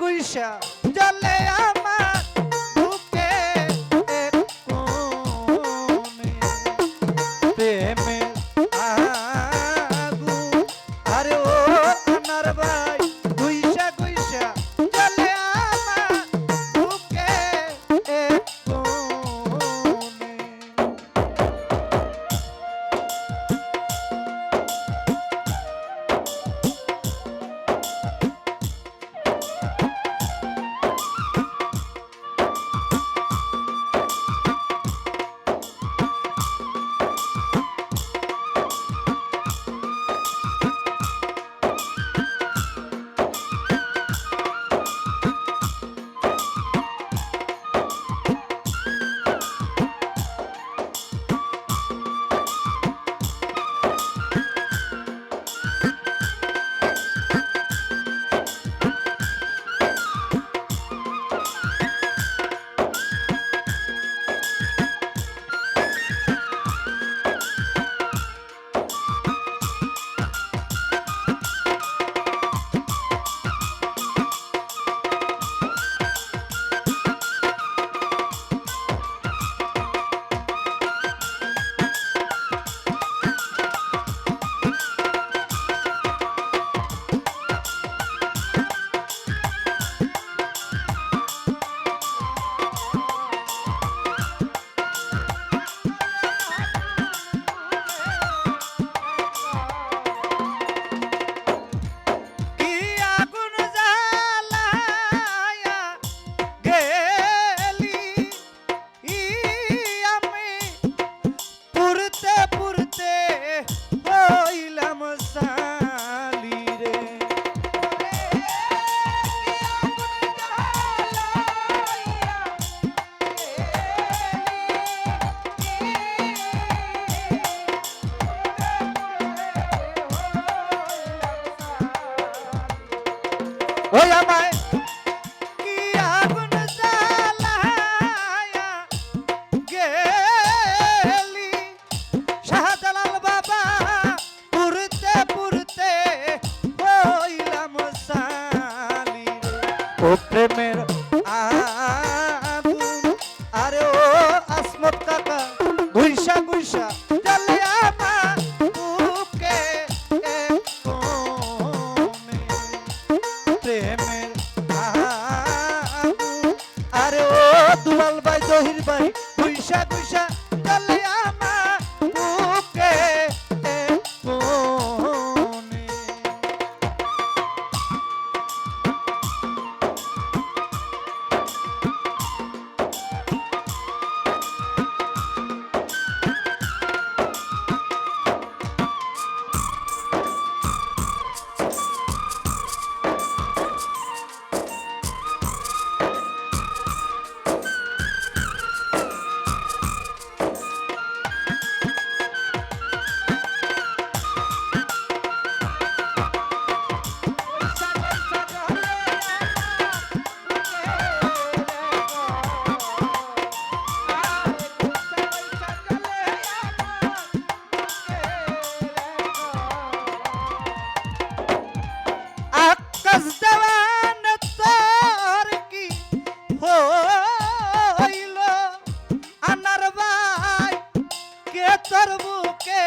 গুইসা জলে আ জহির ভাই পুইসা পুইসা চলে আ তোর বুকে